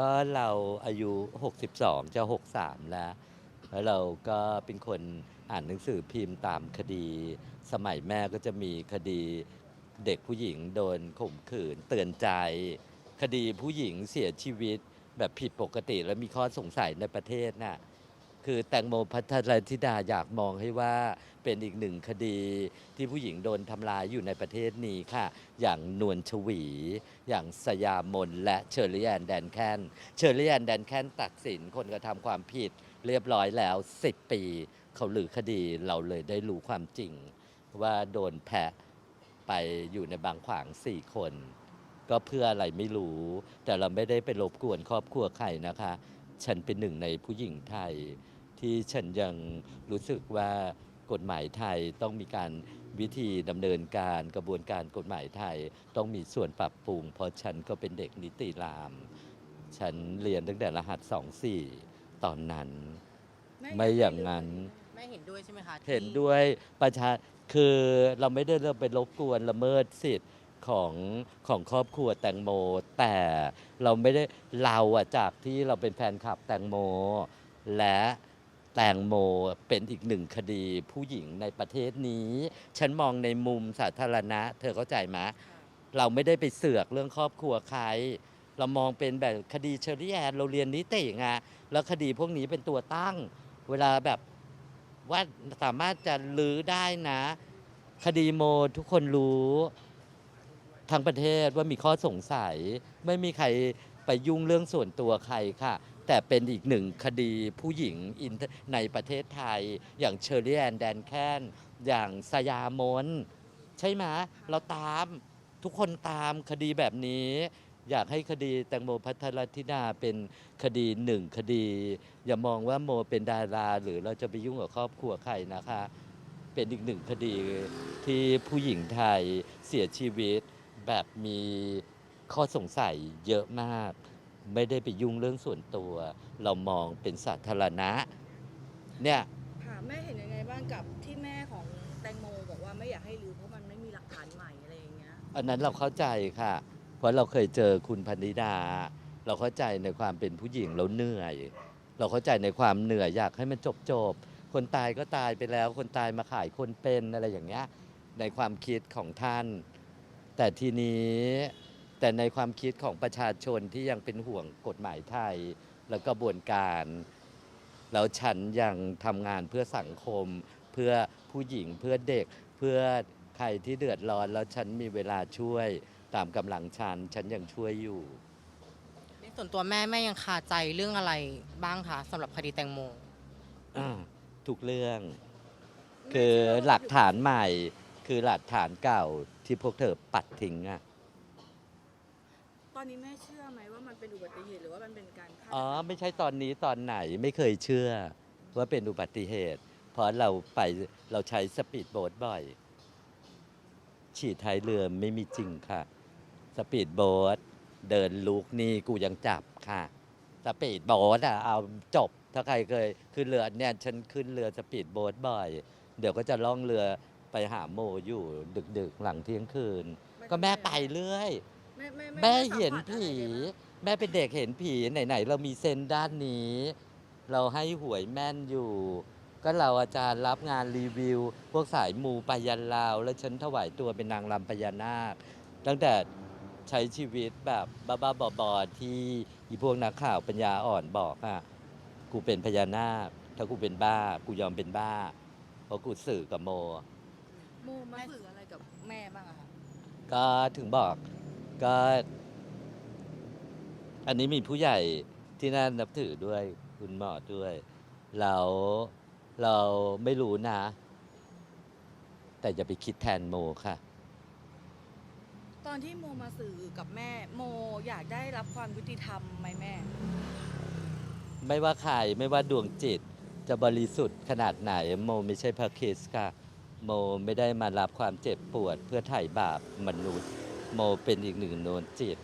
ก็เราอายุ 62 จะ 63 แล้ว แล้วเราก็เป็นคนอ่านหนังสือพิมพ์ตามคดี สมัยแม่ก็จะมีคดีเด็กผู้หญิงโดนข่มขืนเตือนใจ คดีผู้หญิงเสียชีวิตแบบผิดปกติและมีข้อสงสัยในประเทศน่ะ คือแตงโมพัทรธิดาอยากมองให้ว่าเป็นอีกหนึ่งคดีที่ผู้หญิงโดนทำลายอยู่ในประเทศนี้ค่ะ อย่างนวลชวี อย่างสยามนและเชอรี่แอนแดนแคนเชอรี่แอนแดนแคนตัดสินคนกระทำความผิดเรียบร้อยแล้ว 10 ปี เขาลือคดีเราเลยได้รู้ความจริง ว่าโดนแพะไปอยู่ในบางขวาง4คน ก็เพื่ออะไรไม่รู้ แต่เราไม่ได้ไปรบกวนครอบครัวใครนะคะ ฉันเป็นหนึ่งในผู้หญิงไทย ที่ฉันยังรู้สึกว่ากฎหมายไทยต้องมีการวิธีดำเนินการกระบวนการกฎหมายไทยต้องมีส่วนปรับปรุง เพราะฉันก็เป็นเด็กนิติราม ฉันเรียนตั้งแต่รหัสสองสี่ตอนนั้นแไม่อย่างนั้นแม่เห็นด้วยใช่ไหมคะที่เห็นด้วยประชาคือเราไม่ได้เราไปรบกวนละเมิดสิทธิ์ของของครอบครัวแตงโม แต่เราไม่ได้เราอะจากที่เราเป็นแฟนคลับแตงโม และ แตงโมเป็นอีกหนึ่งคดีผู้หญิงในประเทศนี้ ฉันมองในมุมสาธารณะ เธอเข้าใจไหมเราไม่ได้ไปเสือกเรื่องครอบครัวใคร เรามองเป็นแบบคดีเชอรี่แอนเราเรียนนิติไงแล้วคดีพวกนี้เป็นตัวตั้ง เวลาแบบว่าสามารถจะลื้อได้นะ คดีโมทุกคนรู้ทั้งประเทศว่ามีข้อสงสัย ไม่มีใครไปยุ่งเรื่องส่วนตัวใครค่ะ แต่เป็นอีกหนึ่งคดีผู้หญิงในประเทศไทย อย่างเชอรี่แอนแดนแคนอย่างสยามน ใช่ไหมเราตามทุกคนตามคดีแบบนี้ อยากให้คดีแตงโมพัทรธิดาเป็นคดีหนึ่งคดี อย่ามองว่าโมเป็นดารา หรือเราจะไปยุ่งกับครอบครัวใครนะคะ เป็นอีกหนึ่งคดีที่ผู้หญิงไทยเสียชีวิตแบบมีข้อสงสัยเยอะมาก ไม่ได้ไปยุ่งเรื่องส่วนตัว เรามองเป็นสาธารณะ เนี่ยค่ะแม่เห็นยังไงบ้างกับที่แม่ของแตงโมบอกว่าไม่อยากให้รื้อเพราะมันไม่มีหลักฐานใหม่อะไรอย่างเงี้ยอันนั้นเราเข้าใจค่ะ เพราะเราเคยเจอคุณพันธิดา เราเข้าใจในความเป็นผู้หญิงเราเหนื่อย เราเข้าใจในความเหนื่อยอยากให้มันจบจบๆคนตายก็ตายไปแล้ว คนตายมาขายคนเป็นอะไรอย่างเงี้ยในความคิดของท่าน แต่ทีนี้ แต่ในความคิดของประชาชนที่ยังเป็นห่วงกฎหมายไทย และกระบวนการ แล้วฉันยังทำงานเพื่อสังคม เพื่อผู้หญิงเพื่อเด็ก เพื่อใครที่เดือดร้อน แล้วฉันมีเวลาช่วยตามกำลังฉัน ฉันยังช่วยอยู่ในส่วนตัวแม่แม่ยังคาใจเรื่องอะไรบ้างคะสำหรับคดีแตงโม อ่าทุกเรื่อง คือหลักฐานใหม่ คือหลักฐานเก่าที่พวกเธอปัดทิ้งอะต อนนี้แม่เชื่อไหมว่ามันเป็นอุบัติเหตุหรือว่ามันเป็นการฆ่าอ๋อ ไม่ใช่ตอนนี้ตอนไหนไม่เคยเชื่อว่าเป็นอุบัติเหตุ เพราะเราไปเราใช้สปีดโบ๊ทบ่อย ฉีดท้ายเรือไม่มีจริงค่ะ สปีดโบ๊ทเดินลุกนี่กูยังจับค่ะ สปีดโบ๊ทอะเอาจบ ถ้าใครเคยขึ้นเรือเนี่ยฉันขึ้นเรือสปีดโบ๊ทบ่อย เดี๋ยวก็จะล่องเรือไปหาโมอยู่ดึกๆหลังเที่ยงคืน ก็แม่ไปเรื่อย แม่แม่แม่สัเห็นผัสอะไรผีได้ไหมแม่เป็นเด็กเห็นผีไหนๆเรามีเซนส์ด้านนี้ เราให้หวยแม่นอยู่ ก็เราอาจารย์รับงานรีวิว พวกสายมูปายันลาว แล้วฉันถวายตัวเป็นนางรำพญานาค ตั้งแต่ใช้ชีวิตแบบบ้าๆบอๆที่อีพวกนักข่าวปัญญาอ่อนบอกอะกูเป็นพญานาค ถ้ากูเป็นบ้า กูยอมเป็นบ้า เพราะกูสื่อกับโม โมมาสื่ออะไรกับแม่บ้างอะคะก็ถึงบอก ก็ อันนี้มีผู้ใหญ่ที่น่านับถือด้วยคุณหมอด้วยเราเราไม่รู้นะ แต่อย่าไปคิดแทนโมค่ะ ตอนที่โมมาสื่อกับแม่ โมอยากได้รับความยุติธรรมไหมแม่ ไม่ว่าใครไม่ว่าดวงจิตจะบริสุทธิ์ขนาดไหน โมไม่ใช่พระคริสต์ค่ะ โมไม่ได้มารับความเจ็บปวดเพื่อไถ่บาปมนุษย์ โมเป็นอีกหนึ่งโนนจิต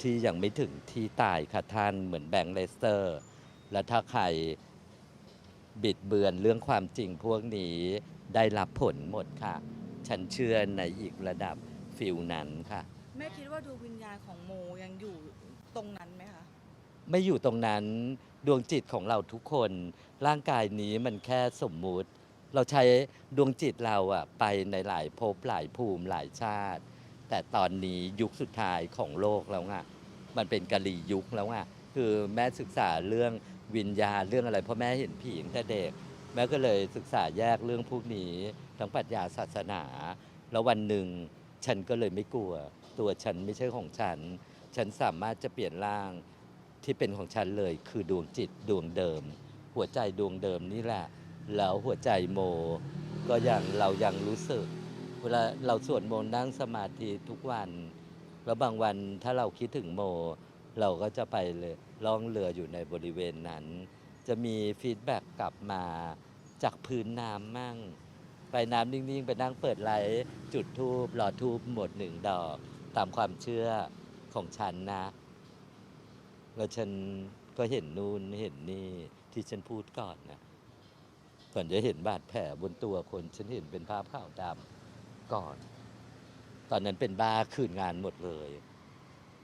ที่ยังไม่ถึงที่ตายค่ะท่านเหมือนแบงค์เลสเตอร์ และถ้าใครบิดเบือนเรื่องความจริงพวกนี้ได้รับผลหมดค่ะ ฉันเชื่อในอีกระดับฟิลนั้นค่ะแแม่คิดว่าดวงวิญญาณของโมยังอยู่ตรงนั้นไหมคะ ไม่อยู่ตรงนั้นดวงจิตของเราทุกคน ร่างกายนี้มันแค่สมมุติ เราใช้ดวงจิตเราอะไปในหลายภพหลายภูมิหลายชาติ แต่ตอนนี้ยุคสุดท้ายของโลกแล้วไงมันเป็นกะลียุคแล้วไงคือแม่ศึกษาเรื่องวิญญาณเรื่องอะไรเพราะแม่เห็นผีตั้งแต่เด็ก แม่ก็เลยศึกษาแยกเรื่องพวกนี้ทั้งปรัชญาศาสนา แล้ววันหนึ่งฉันก็เลยไม่กลัว ตัวฉันไม่ใช่ของฉัน ฉันสามารถจะเปลี่ยนร่างที่เป็นของฉันเลยคือดวงจิตดวงเดิม หัวใจดวงเดิมนี่แหละ แล้วหัวใจโม ก็ยังเรายังรู้สึก เวลาเราสวดมนต์นั่งสมาธิทุกวัน แล้วบางวันถ้าเราคิดถึงโม เราก็จะไปเลยล่องเรืออยู่ในบริเวณนั้น จะมีฟีดแบ็กกลับมาจากพื้นน้ำมั่ง ไปน้ำนิ่งๆ ไปนั่งเปิดไลจุดทูบหลอดทูบหมดหนึ่งดอก ตามความเชื่อของฉันนะ แล้วฉันก็เห็นนู่นเห็นนี่ที่ฉันพูดก่อนนะก่อนจะเห็นบาดแผลบนตัวคน ฉันเห็นเป็นภาพขาวดำ ก่อน ตอนนั้นเป็นบ้าคืนงานหมดเลย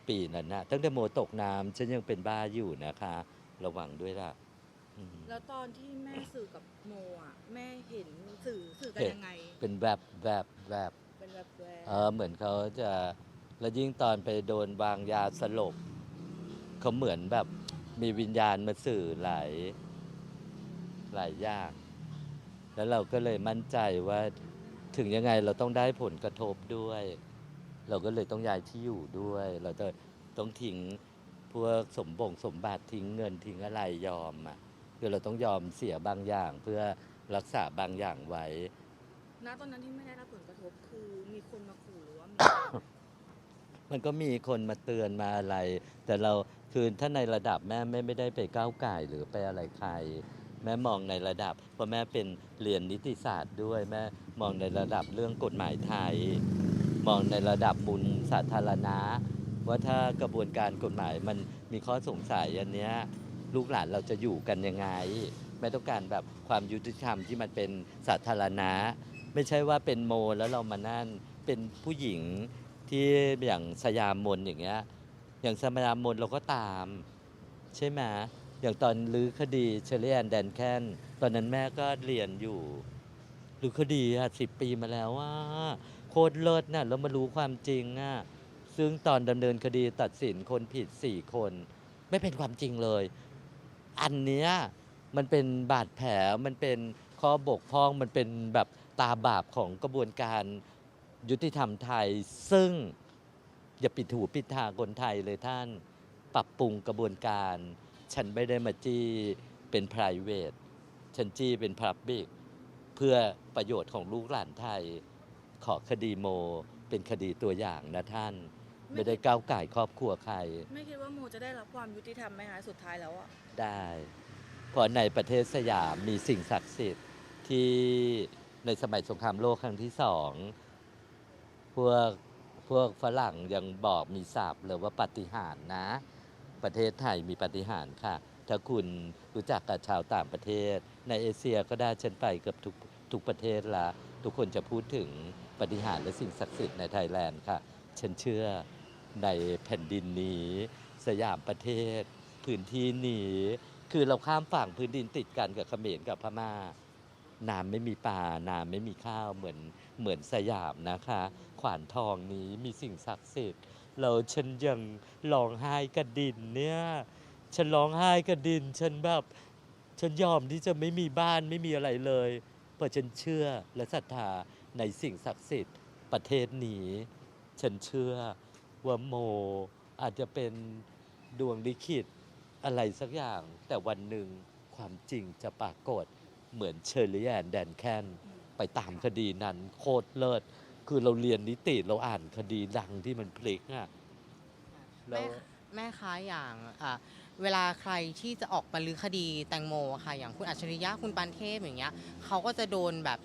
ปีนั้นนะตั้งแต่โมตกน้ำฉันยังเป็นบ้าอยู่นะคะ ระวังด้วยล่ะอืมแล้วตอนที่แม่สื่อกับโมอะแม่เห็นสื่อสื่อกันเห็นยังไง เป็นแวบแวบแวบเป็นแบบแวบเออเหมือนเขาจะแล้วยิ่งตอนไปโดนวางยาสลบเขาเหมือนแบบมีวิญญาณมาสื่อหลายหลายอย่าง แล้วเราก็เลยมั่นใจว่า ถึงยังไงเราต้องได้ผลกระทบด้วย เราก็เลยต้องย้ายที่อยู่ด้วย เราจะต้องทิ้งพวกสมบงสมบัติทิ้งเงินทิ้งอะไรยอมอะคือเราต้องยอมเสียบางอย่างเพื่อรักษาบางอย่างไว้ ณตอนนั้นที่ไม่ได้รับผลกระทบคือมีคนมาขู่หรือว่ามี มันก็มีคนมาเตือนมาอะไร แต่เราคือถ้าในระดับแม่ไม่ไม่ได้ไปก้าวไก่ายหรือไปอะไรใคร แม่มองในระดับ เพราะแม่เป็นเรียนนิติศาสตร์ด้วย แม่มองในระดับเรื่องกฎหมายไทย มองในระดับบุญสาธารณะ ว่าถ้ากระบวนการกฎหมายมันมีข้อสงสัยอันเนี้ยลูกหลานเราจะอยู่กันยังไงแม่ต้องการแบบความยุติธรรมที่มันเป็นสาธารณะ ไม่ใช่ว่าเป็นโมแล้วเรามานั่นเป็นผู้หญิงที่อย่างสยามมนอย่างเงี้ยอย่างสยามมนเราก็ตาม ใช่ไหม อย่างตอนลือคดีเชอรี่แอนแดนแคนตอนนั้นแม่ก็เรียนอยู่ลือคดีอะสิบปีมาแล้วว่าโคตรเลิศน่ะแล้วมารู้ความจริงอะซึ่งตอนดำเนินคดีตัดสินคนผิดสี่คน ไม่เป็นความจริงเลย อันเนี้ยมันเป็นบาดแผลมันเป็นข้อบกพร่องมันเป็นแบบตาบาปของกระบวนการยุติธรรมไทย ซึ่งอย่าปิดหูปิดตาคนไทยเลยท่าน ปรับปรุงกระบวนการ ฉันไม่ได้มาจี้เป็น p r i v a t ฉันจี้เป็น Public เพื่อประโยชน์ของลูกหลานไทย ขอคดีโม เป็นคดีตัวอย่างนะท่าน ไม่ได้ก้าวไก่ายครอบครัวใคร ไม่คิดว่าโมจะได้รับความยุติธรรมไหมคะสุดท้ายแล้วอะได้เพราะในประเทศสยามมีสิ่งศักดิ์สิทธิ์ที่ในสมัยสงครามโลกครั้งที่สอง พวกพวกฝรั่งยังบอกมีสาบเลยว่าปาฏิหาริย์นะ ประเทศไทยมีปฏิหารค่ะ ถ้าคุณรู้จักกับชาวต่างประเทศ ในเอเชียก็ได้ฉันไปเกือบทุกทุกประเทศละ ทุกคนจะพูดถึงปฏิหารและสิ่งศักดิ์สิทธิ์ในไทยแลนด์ค่ะ ฉันเชื่อในแผ่นดินนี้ สยามประเทศ พื้นที่นี้ คือเราข้ามฝั่งพื้นดินติดกันกับเขมรกับพม่าน้ำไม่มีปลาน้ำไม่มีข้าวเหมือนเหมือนสยามนะคะ ขวานทองนี้มีสิ่งศักดิ์สิทธิ์ เราฉันยังร้องไห้กระดินเนี่ย ฉันร้องไห้กระดิน ฉันแบบ ฉันยอมที่จะไม่มีบ้านไม่มีอะไรเลยเพราะฉันเชื่อและศรัทธาในสิ่งศักดิ์สิทธิ์ประเทศนี้ ฉันเชื่อว่าโมอาจจะเป็นดวงลิขิตอะไรสักอย่าง แต่วันหนึ่งความจริงจะปรากฏเหมือนเชอรี่แอนแดนแคนไปตามคดีนั้นโคตรเลิศ คือเราเรียนนิติเราอ่านคดีดังที่มันพลิกอะแล้แม่วแม่ค้าอย่างอะเวลาใครที่จะออกมาลื้อคดีแตงโมอะค่ะ อย่างคุณอัจฉริยะคุณปานเทพอย่างเงี้ยเขาก็จะโดนแบบ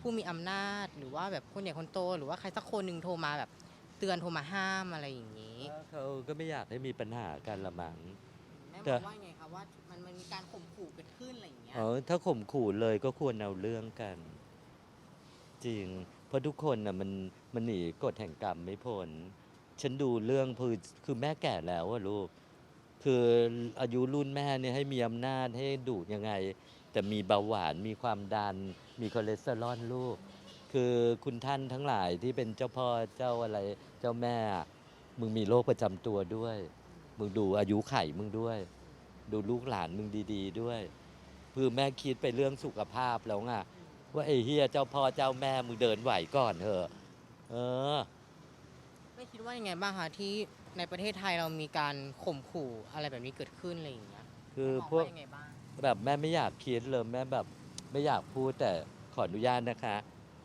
ผู้มีอำนาจ หรือว่าแบบคนใหญ่คนโต หรือว่าใครสักคนหนึ่งโทรมาแบบ เตือนโทรมาห้ามอะไรอย่างนี้เขาก็ไม่อยากให้มีปัญหากันละมั้งแม่แต่บอกว่าไงคะว่ามันมันมีการข่มขู่เกิดขึ้นอะไรอย่างเงี้ย เออถ้าข่มขู่เลยก็ควรเอาเรื่องกัน จริงเพ ราะทุกคนน่ะมันมันหนีกฎแห่งกรรมไม่พ้นฉันดูเรื่องคือคือแม่แก่แล้วอะลูก คืออายุรุ่นแม่เนี่ยให้มีอำนาจให้ดูยังไง แต่มีเบาหวานมีความดัน มีคอเลสเตอรอลลูก คือคุณท่านทั้งหลายที่เป็นเจ้าพ่อเจ้าอะไรเจ้าแม่ มึงมีโรคประจำตัวด้วย มึงดูอายุไขมึงด้วย ดูลูกหลานมึงดี ๆ ด้วย คือแม่คิดไปเรื่องสุขภาพแล้วไง ว่าไอ้เฮียเจ้าพ่อเจ้าแม่มึงเดินไหวก่อนเถอะเออ ไม่คิดว่ายังไงบ้างคะที่ในประเทศไทยเรามีการข่มขู่อะไรแบบนี้เกิดขึ้นอะไรอย่างเงี้ยคือมงพวกายังไงบ้างแบบแม่ไม่อยากคิดเลยแม่แบบไม่อยากพูดแต่ขออนุญาตนะคะ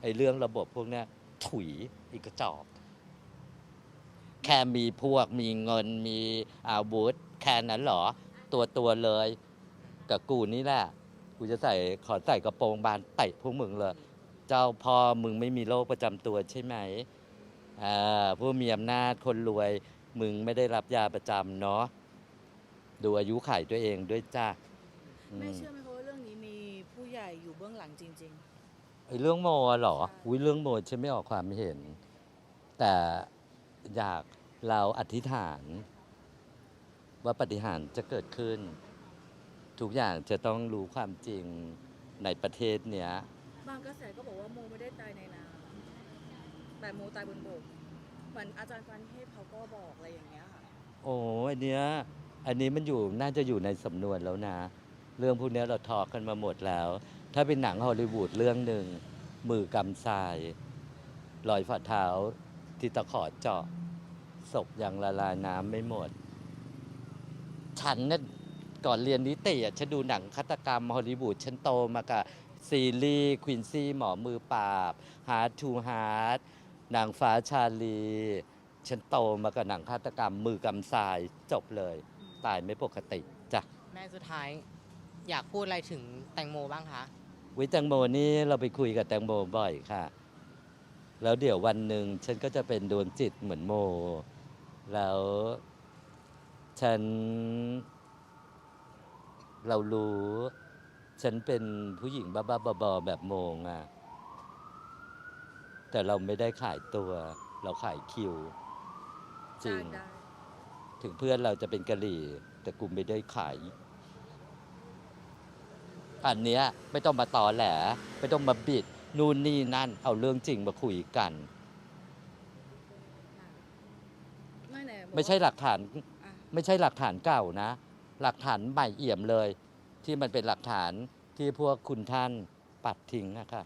ไอ้เรื่องระบบพวกเนี้ยถุยอีกกระจอกแค่มีพวกมีเงินมีอาวุธแค่นั้นเหรอ ตัวตัวๆเลย กับกูนี่แหละ กูจะใส่ขอใส่กระโปรงบานเตะพวกมึงเลย เจ้าพ่อมึงไม่มีโรคประจำตัวใช่ไหมอ่าผู้มีอำนาจคนรวย มึงไม่ได้รับยาประจำเนาะดูอายุไขตัวเองด้วยจ้าแม่เชื่อไหมคะว่าเรื่องนี้มีผู้ใหญ่อยู่เบื้องหลังจริง ไอ้เรื่องโมอะเหรอใช่อุ้ยเรื่องโมฉันไม่ออกความเห็น แต่อยากเราอธิษฐาน ว่าปฏิหารย์จะเกิดขึ้น ทุกอย่างจะต้องรู้ความจริงในประเทศเนี้ยๆบางกระแสก็บอกว่าโมไม่ได้ตายในน้ำแต่โมตายบนบกเหมือนอาจารย์ฟันเทพเขาก็บอกอะไรอย่างเงี้ยค่ะโอ้อันเนี้ยอันนี้มันอยู่น่าจะอยู่ในสำนวนแล้วนะ เรื่องพวกเนี้ยเราทอกันมาหมดแล้ว ถ้าเป็นหนังฮอลลีวูดเรื่องหนึ่งมือกำทรายรอยฝ่าเท้าที่ตะขอเจาะศพยังละลายน้ำไม่หมด ฉันเนี่ย ก่อนเรียนนิติอะฉันดูหนังฆาตกรรมฮอลลีวูดฉันโตมากับซีรีส์ควินซี่หมอมือปราบฮาร์ t ทูฮาร์ t นางฟ้าชาลีฉันโตมากับหนังฆาตกรรมมือกำทรายจบเลย ตายไม่ปกติจ้ะแม่สุดท้ายอยากพูดอะไรถึงแตงโมบ้างคะวิแตงโมนี่เราไปคุยกับแตงโมบ่อยค่ะ แล้วเดี๋ยววันหนึ่งฉันก็จะเป็นดวงจิตเหมือนโม แล้วฉัน เรารู้ ฉันเป็นผู้หญิงบ้าๆบอๆแบบโมงอะแต่เราไม่ได้ขายตัว เราขายคิว จริงจ้างได้ถึงเพื่อนเราจะเป็นกะหรี่ แต่กูไม่ได้ขาย อันเนี้ยไม่ต้องมาตอแหลไม่ต้องมาบิด นู่นนี่นั่น เอาเรื่องจริงมาคุยกัน ไม่แน่บอกไม่ใช่หลักฐาน อะไม่ใช่หลักฐานเก่านะ หลักฐานใหม่เอี่ยมเลย ที่มันเป็นหลักฐานที่พวกคุณท่านปัดทิ้งนะคะ